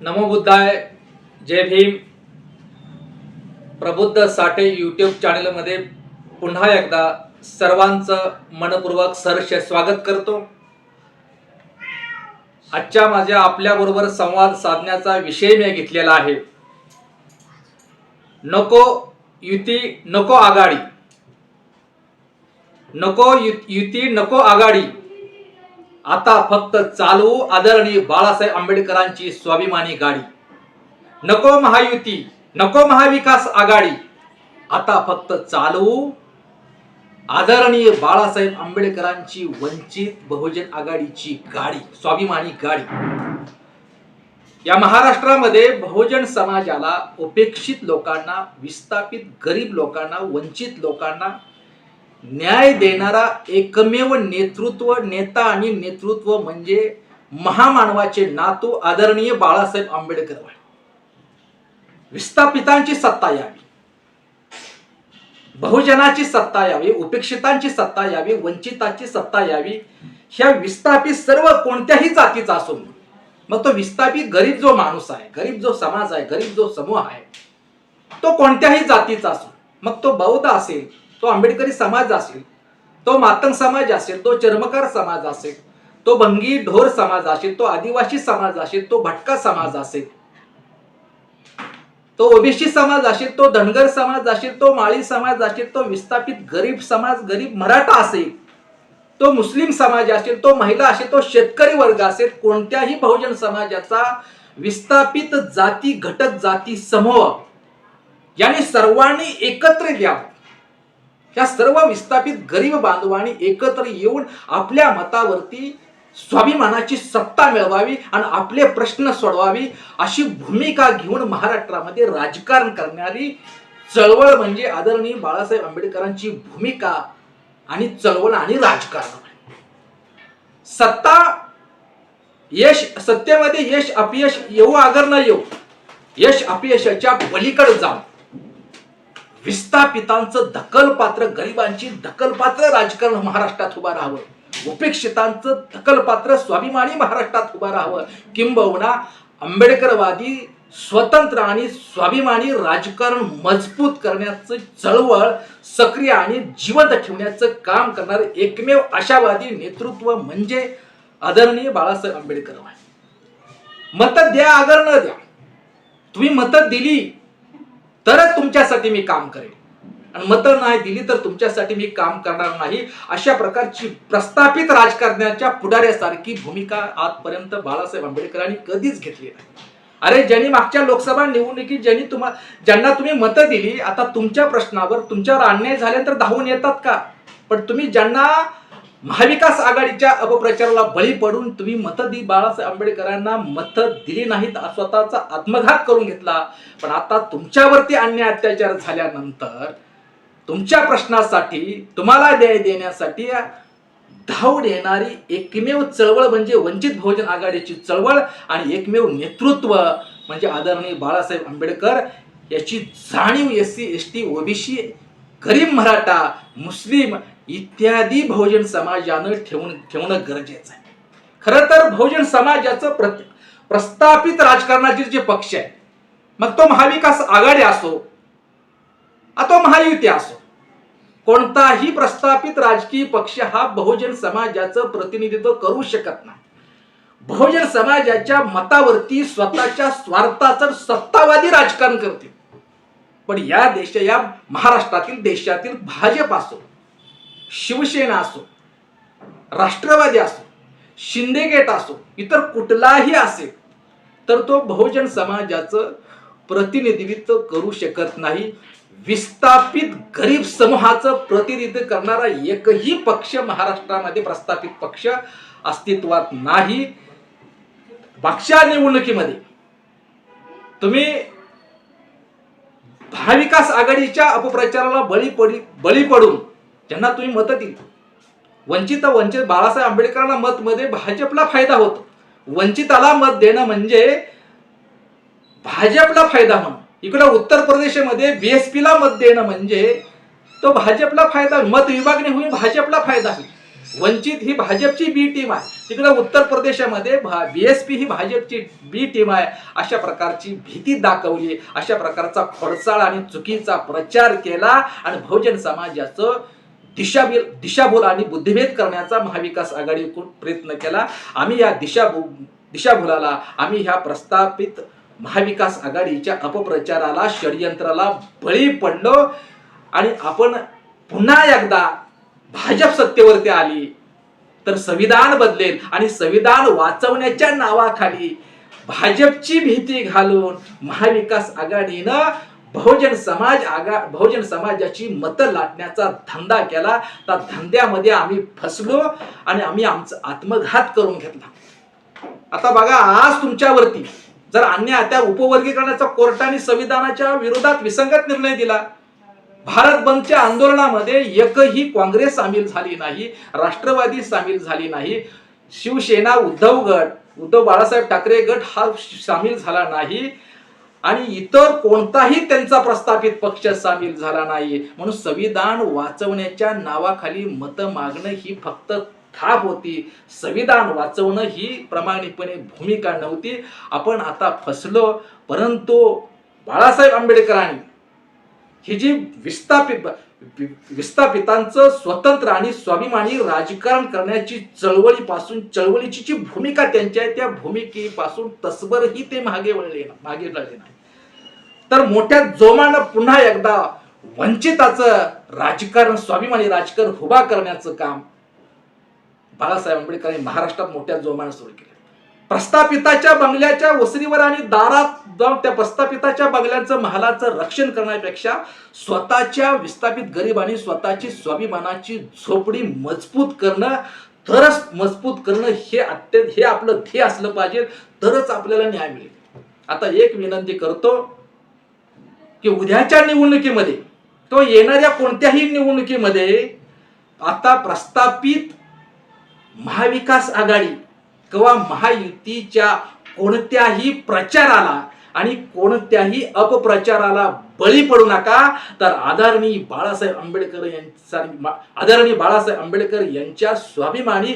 नमो बुद्धाय जय भीम. प्रबुद्ध साठे यूट्यूब चॅनलमध्ये पुन्हा एकदा सर्वांचं मनपूर्वक सहर्ष स्वागत करतो. आजच्या माझ्या आपल्याबरोबर संवाद साधण्याचा विषय मी घेतलेला आहे. नको युती नको आघाडी. नको यु- युती नको आघाडी. आता फक्त चालू आदरणीय बाळासाहेब आंबेडकरांची स्वाभिमानी गाडी. नको महायुती नको महाविकास आघाडी. आता फक्त चालू आदरणीय बाळासाहेब आंबेडकरांची वंचित बहुजन आघाडीची गाडी स्वाभिमानी गाडी. या महाराष्ट्रामध्ये बहुजन समाजाला उपेक्षित लोकांना विस्थापित गरीब लोकांना वंचित लोकांना न्याय देणारा एकमेव नेतृत्व नेता आणि नेतृत्व म्हणजे महामानवाचे नातू आदरणीय बाळासाहेब आंबेडकर विस्थापितांची सत्ता यावी. बहुजनाची सत्ता यावी उपेक्षितांची सत्ता यावी वंचिताची सत्ता यावी. ह्या विस्थापित सर्व कोणत्याही जातीचा असो मग तो विस्थापित गरीब जो माणूस आहे गरीब जो समाज आहे गरीब जो समूह आहे तो कोणत्याही जातीचा असो मग तो बौद्ध असेल तो आंबेडकरी समाज असेल तो मातंग समाज असेल तो चर्मकार समाज असेल तो भंगी ढोर समाज असेल तो आदिवासी समाज असेल तो भटका समाज असेल तो ओबीसी समाज असेल तो धनगर समाज असेल तो माळी समाज असेल तो विस्थापित गरीब समाज गरीब मराठा असेल तो मुस्लिम समाज असेल तो महिला असेल तो शेतकरी वर्ग असेल कोणत्याही बहुजन समाजाचा विस्थापित जाती घटक जाती समूह यांनी सर्वांनी एकत्र द्यावं या सर्व विस्थापित गरीब बांधवांनी एकत्र येऊन आपल्या मतावरती स्वाभिमानाची सत्ता मिळवावी आणि आपले प्रश्न सोडवावी अशी भूमिका घेऊन महाराष्ट्रामध्ये राजकारण करणारी चळवळ म्हणजे आदरणीय बाळासाहेब आंबेडकरांची भूमिका आणि चळवळ आणि राजकारण. सत्ता यश सत्तेमध्ये यश अपयश येऊ आगर न येऊ यश अपयशाच्या पलीकडे जाऊ. विस्थापितांचं दखलपात्र गरिबांची दखलपात्र राजकारण महाराष्ट्रात उभा राहावं. उपेक्षितांचं दखलपात्र स्वाभिमानी महाराष्ट्रात उभा राहावं. किंबहुना आंबेडकरवादी स्वतंत्र आणि स्वाभिमानी राजकारण मजबूत करण्याचं चळवळ सक्रिय आणि जिवंत ठेवण्याचं काम करणारे एकमेव आशावादी नेतृत्व म्हणजे आदरणीय बाळासाहेब आंबेडकर आहे मत द्या आदर न द्या. तुम्ही मत दिली तरच तुमच्यासाठी मी काम करेन. आणि मतं नाही दिली तर तुमच्यासाठी मी काम करणार नाही. अशा प्रकारची प्रस्थापित राजकारण्याच्या पुढाऱ्यासारखी भूमिका आजपर्यंत बाळासाहेब आंबेडकरांनी कधीच घेतली नाही. अरे ज्यांनी मागच्या लोकसभा निवडणुकीत ज्यांनी तुम्हा ज्यांना तुम्ही मतं दिली आता तुमच्या प्रश्नावर तुमच्यावर अन्याय झाल्यानंतर धावून येतात का? पण तुम्ही ज्यांना महाविकास आघाडीच्या अपप्रचाराला बळी पडून तुम्ही मतं दी बाळासाहेब आंबेडकरांना मतं दिली नाहीत स्वतःचा आत्मघात करून घेतला. पण आता तुमच्यावरती अन्याय अत्याचार झाल्यानंतर तुमच्या प्रश्नासाठी तुम्हाला न्याय देण्यासाठी धावून येणारी एकमेव चळवळ म्हणजे वंचित बहुजन आघाडीची चळवळ आणि एकमेव नेतृत्व म्हणजे आदरणीय बाळासाहेब आंबेडकर याची जाणीव S C S T OBC गरीब मराठा मुस्लिम इत्यादी बहुजन समाजानं ठेवून ठेवणं गरजेचं आहे. खरं तर बहुजन समाजाचं प्र प्रस्थापित राजकारणाचे जे पक्ष आहे मग तो महाविकास आघाडी असो अथवा महायुती असो कोणताही प्रस्थापित राजकीय पक्ष हा बहुजन समाजाचं प्रतिनिधित्व करू शकत नाही. बहुजन समाजाच्या मतावरती स्वतःच्या स्वार्थाचं सत्तावादी राजकारण करते पण या देश या महाराष्ट्रातील देशातील भाजप असो शिवसेना असो राष्ट्रवादी असो शिंदेगेट असो इतर कुठलाही असेल तर तो बहुजन समाजाचं प्रतिनिधित्व करू शकत नाही. विस्थापित गरीब समूहाचं प्रतिनिधित्व करणारा एकही पक्ष महाराष्ट्रामध्ये प्रस्थापित पक्ष अस्तित्वात नाही. मागच्या निवडणुकीमध्ये तुम्ही महाविकास आघाडीच्या अपप्रचाराला बळी पडी बळी पडून ज्यांना तुम्ही मतं दिली. वंचित वंचित बाळासाहेब आंबेडकरांना मत मध्ये भाजपला फायदा होतो. वंचिताला मत देणं म्हणजे भाजपला फायदा म्हणून. इकडं उत्तर प्रदेशमध्ये बीएसपीला मत देणं म्हणजे तो भाजपला फायदा मत विभागणी होईल भाजपला फायदा होईल. वंचित ही भाजपची बी टीम आहे. तिकडे उत्तर प्रदेशामध्ये भा बीएसपी ही भाजपची बी टीम आहे. अशा प्रकारची भीती दाखवली. अशा प्रकारचा खोडसाळ आणि चुकीचा प्रचार केला. आणि बहुजन समाजाचं दिशाभूल दिशाभूल आणि बुद्धिभेद करण्याचा महाविकास आघाडीकडून प्रयत्न केला. आम्ही या दिशाभू दिशाभूलाला आम्ही ह्या प्रस्थापित महाविकास आघाडीच्या अपप्रचाराला षडयंत्राला बळी पडलो आणि आपण पुन्हा एकदा भाजप सत्तेवरती आली. तर संविधान बदलेल आणि संविधान वाचवण्याच्या नावाखाली भाजपची भीती घालून महाविकास आघाडीनं बहुजन समाज आगा बहुजन समाजाची मतं लाटण्याचा धंदा केला. त्या धंद्यामध्ये आम्ही फसलो आणि आम्ही आमचा आत्मघात करून घेतला. आता बघा आज तुमच्यावरती जर अन्य त्या उपवर्गीकरणाचा कोर्टाने संविधानाच्या विरोधात विसंगत निर्णय दिला. भारत बंदच्या आंदोलनामध्ये एकही काँग्रेस सामील झाली नाही राष्ट्रवादी सामील झाली नाही शिवसेना उद्धव गट उद्धव बाळासाहेब ठाकरे गट हा सामील झाला नाही. आणि इतर कोणताही त्यांचा प्रस्थापित पक्ष सामील झाला नाही. म्हणून संविधान वाचवण्याच्या नावाखाली मतं मागणं ही फक्त थाप होती. संविधान वाचवणं ही प्रामाणिकपणे भूमिका नव्हती. आपण आता फसलो परंतु बाळासाहेब आंबेडकरांनी ही जी विस्थापित विस्थापितांचं स्वतंत्र आणि स्वाभिमानी राजकारण करण्याची चळवळीपासून चळवळीची जी भूमिका त्यांची आहे त्या भूमिकेपासून तसभरही ते मागे वळले मागे वळले नाही. तर मोठ्या जोमानं पुन्हा एकदा वंचिताचं राजकारण स्वाभिमानी राजकारण उभा करण्याचं काम बाळासाहेब आंबेडकरांनी महाराष्ट्रात मोठ्या जोमानं सुरू केलं. प्रस्थापिताच्या बंगल्याच्या वसरीवर आणि दारात जाऊन त्या प्रस्थापिताच्या बंगल्यांचं महालाचं रक्षण करण्यापेक्षा स्वतःच्या विस्थापित गरीब आणि स्वतःची स्वाभिमानाची झोपडी मजबूत करणं तरच मजबूत करणं हे अत्यंत हे आपलं ध्येय असलं पाहिजे तरच आपल्याला न्याय मिळेल. आता एक विनंती करतो की उद्याच्या निवडणुकीमध्ये तो येणाऱ्या कोणत्याही निवडणुकीमध्ये आता प्रस्थापित महाविकास आघाडी किंवा महायुतीच्या कोणत्याही प्रचाराला आणि कोणत्याही अपप्रचाराला बळी पडू नका. तर आदरणीय बाळासाहेब आंबेडकर यांचा आदरणीय बाळासाहेब आंबेडकर यांच्या स्वाभिमानी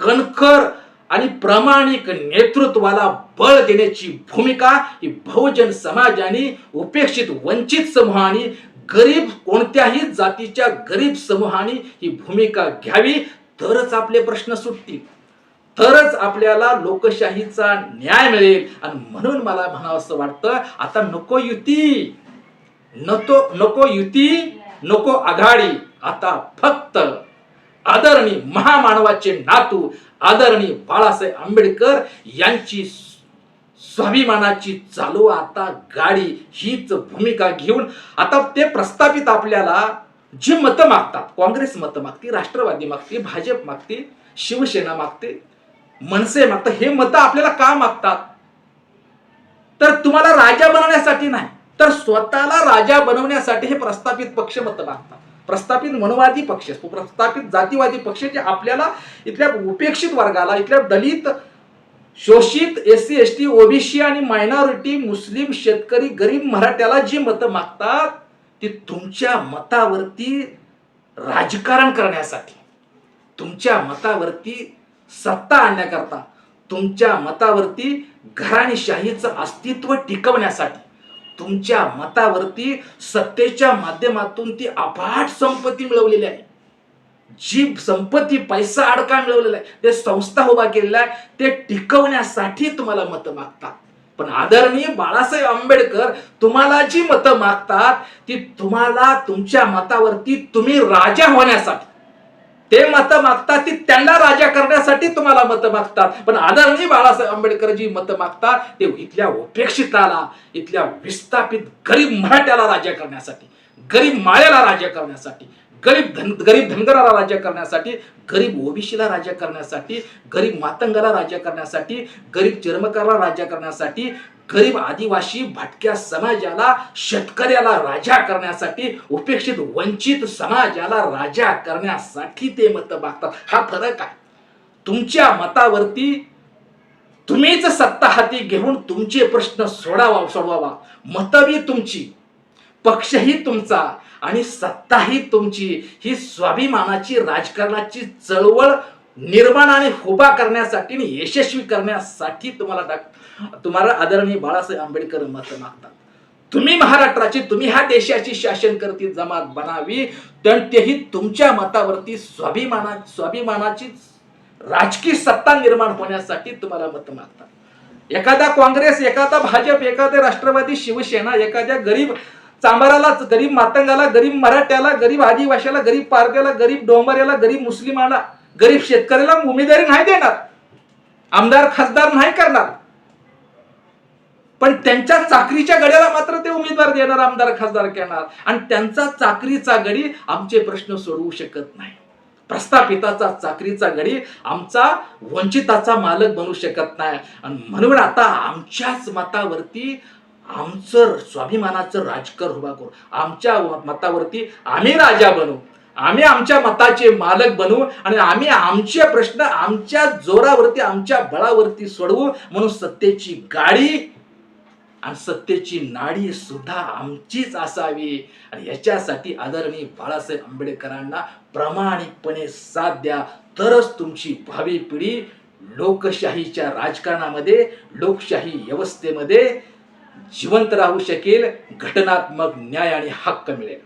कणखर आणि प्रामाणिक नेतृत्वाला बळ देण्याची भूमिका ही बहुजन समाजाने उपेक्षित वंचित समूहाने गरीब कोणत्याही जातीच्या गरीब समूहाने ही भूमिका घ्यावी. तरच आपले प्रश्न सुटतील. तरच आपल्याला लोकशाहीचा न्याय मिळेल. आणि म्हणून मला म्हणावं असं वाटतं आता नको युती. नको नको युती नको आघाडी. आता फक्त आदरणीय महामानवाचे नातू आदरणीय बाळासाहेब आंबेडकर यांची स्वाभिमानाची चालू आता गाडी हीच भूमिका घेऊन आता ते प्रस्थापित आपल्याला जी मतं मागतात काँग्रेस मतं मागते राष्ट्रवादी मागते भाजप मागते शिवसेना मागते मनसे मागतात हे मतं आपल्याला का मागतात? तर तुम्हाला राजा बनवण्यासाठी नाही तर स्वतःला राजा बनवण्यासाठी हे प्रस्थापित पक्ष मतं मागतात. प्रस्थापित मनवादी पक्ष प्रस्थापित जातीवादी पक्ष जे आपल्याला इथल्या उपेक्षित वर्गाला इथल्या दलित शोषित S C S T OBC आणि मायनॉरिटी मुस्लिम शेतकरी गरीब मराठ्याला जी मतं मागतात ती तुमच्या मतावरती राजकारण करण्यासाठी तुमच्या मतावरती सत्ता आणण्याकरता तुमच्या मतावरती घराणीशाहीचं अस्तित्व टिकवण्यासाठी तुमच्या मतावरती सत्तेच्या माध्यमातून ती अफाट संपत्ती मिळवलेली आहे. जी संपत्ती पैसा अडका मिळवलेला आहे ते संस्था उभा केलेला आहे ते टिकवण्यासाठी तुम्हाला मतं मागतात. पण आदरणीय बाळासाहेब आंबेडकर तुम्हाला जी मतं मागतात ती तुम्हाला तुमच्या मतावरती तुम्ही राजा होण्यासाठी ते मतं मागतात ती त्यांना राजा करण्यासाठी तुम्हाला मतं मागतात. पण आदरणीय बाळासाहेब आंबेडकर जी मतं मागतात ते इथल्या उपेक्षिताला इथल्या विस्थापित गरीब मराठ्याला राजा करण्यासाठी गरीब माळ्याला राजा करण्यासाठी गरीब धन गरीब धनगराला राज्य करण्यासाठी गरीब ओबीसीला राज्य करण्यासाठी गरीब मातंगाला राज्य करण्यासाठी गरीब चर्मकाराला राज्य करण्यासाठी गरीब आदिवासी भटक्या समाजाला शेतकऱ्याला राजा करण्यासाठी उपेक्षित वंचित समाजाला राजा करण्यासाठी ते मत मागतात. हा फरक आहे. तुमच्या मतावरती तुम्हीच सत्ता हाती घेऊन तुमचे प्रश्न सोडावा सोडवावा. मतबी तुमची पक्षही तुमचा आणि सत्ताही तुमची. ही स्वाभिमानाची राजकारणाची चळवळ निर्माण आणि उभा करण्यासाठी आणि यशस्वी करण्यासाठी तुम्हाला डॉक्टर तुम्हाला आदरणीय बाळासाहेब आंबेडकर मत मागतात. तुम्ही महाराष्ट्राची तुम्ही ह्या देशाची शासन करती जमात बनावी तर तेही तुमच्या मतावरती स्वाभिमाना स्वाभिमानाची राजकीय सत्ता निर्माण होण्यासाठी तुम्हाला मत मागतात. एखादा काँग्रेस एखादा भाजप एखादा राष्ट्रवादी शिवसेना एखाद्या गरीब चांबाराला गरीब मातंगाला गरीब मराठ्याला गरीब आदिवासीला गरीब पारद्याला गरीब डोंबऱ्याला गरीब मुस्लिमाला गरीब शेतकऱ्याला उमेदवारी नाही देणार. आमदार खासदार नाही करणार. पण त्यांच्या चाकरीच्या गड्याला मात्र ते उमेदवार देणार आमदार खासदार करणार. आणि त्यांचा चाकरीचा गडी आमचे प्रश्न सोडवू शकत नाही. प्रस्थापिताचा चाकरीचा गडी आमचा वंचिताचा मालक बनू शकत नाही. आणि म्हणून आता आमच्याच मतावरती आमचं स्वाभिमानाचं राजकर उभा करू. आमच्या मतावरती आम्ही राजा बनू. आम्ही आमच्या मताचे मालक बनू आणि आम्ही आमचे प्रश्न आमच्या जोरावरती आमच्या बळावरती सोडवू म्हणून सत्तेची गाडी आणि सत्तेची नाडी सुद्धा आमचीच असावी. आणि याच्यासाठी आदरणीय बाळासाहेब आंबेडकरांना प्रामाणिकपणे साथ द्या. तरच तुमची भावी पिढी लोकशाहीच्या राजकारणामध्ये लोकशाही व्यवस्थेमध्ये जिवंत राहू शकेल घटनात्मक न्याय आणि हक्क मिळेल.